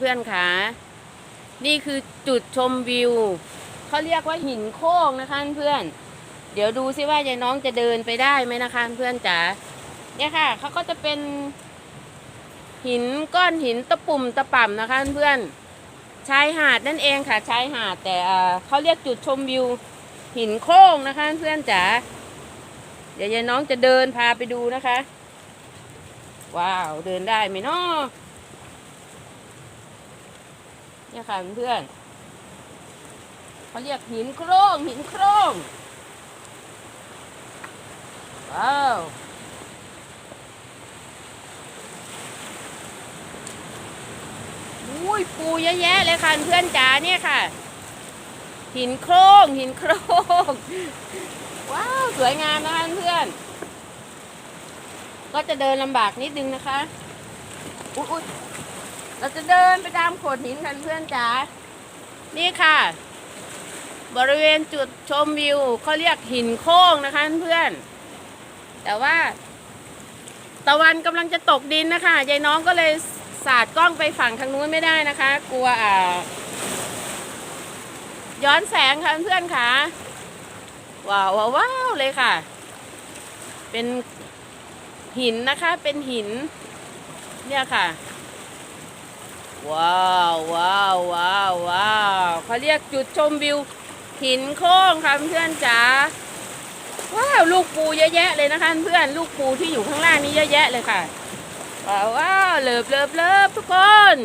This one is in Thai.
เพื่อนๆค่ะ นี่คือจุดชมวิวเขาเรียกว่าหินโค้งนะคะเพื่อน เดี๋ยวดูซิว่ายายน้องจะเดินไปได้ไหมนะคะเพื่อนจ๋าเนี่ยค่ะเขาก็จะเป็น หินก้อนหินตะปุ่มตะป่ำนะคะเพื่อนชายหาดนั่นเองค่ะชายหาดแต่เขาเรียกจุดชมวิวหินโค้งนะคะเพื่อนจ๋าเดี๋ยวยายน้องจะเดินพาไปดูนะคะ ว้าว เดินได้ไหมเนาะ เนี่ยค่ะเพื่อนเขาเรียกหินโครงหินโครงว้าวอุ้ยปูเยอะแยะเลยค่ะเพื่อนจ๋าเนี่ยค่ะ หินโครงหินโครงว้าวสวยงามนะคะเพื่อน ก็จะเดินลำบากนิดนึงนะคะ อุ๊ยอุ๊ย เราจะเดินไปตามโขดหินกันเพื่อนจ๋า นี่ค่ะ บริเวณจุดชมวิวเขาเรียกหินโค้งนะคะเพื่อน แต่ว่า ตะวันกำลังจะตกดินนะคะยายน้องก็เลยสาดกล้องไปฝั่งทางนู้นไม่ได้นะคะ กลัวอ่าย้อนแสงค่ะเพื่อนค่ะว้าวว้าวว้าวเลยค่ะ เป็นหินนะคะเป็นหิน เนี่ยค่ะ ว้าวว้าวว้าวว้าวเขาเรียกจุดชมวิว หินโค้งค่ะเพื่อนจ๋าว้าวลูกปูเยอะแยะเลยนะคะเพื่อนลูกปูที่อยู่ข้างล่างนี้เยอะแยะเลยค่ะว้าวว้าวเลิฟเลิฟเลิฟทุกคน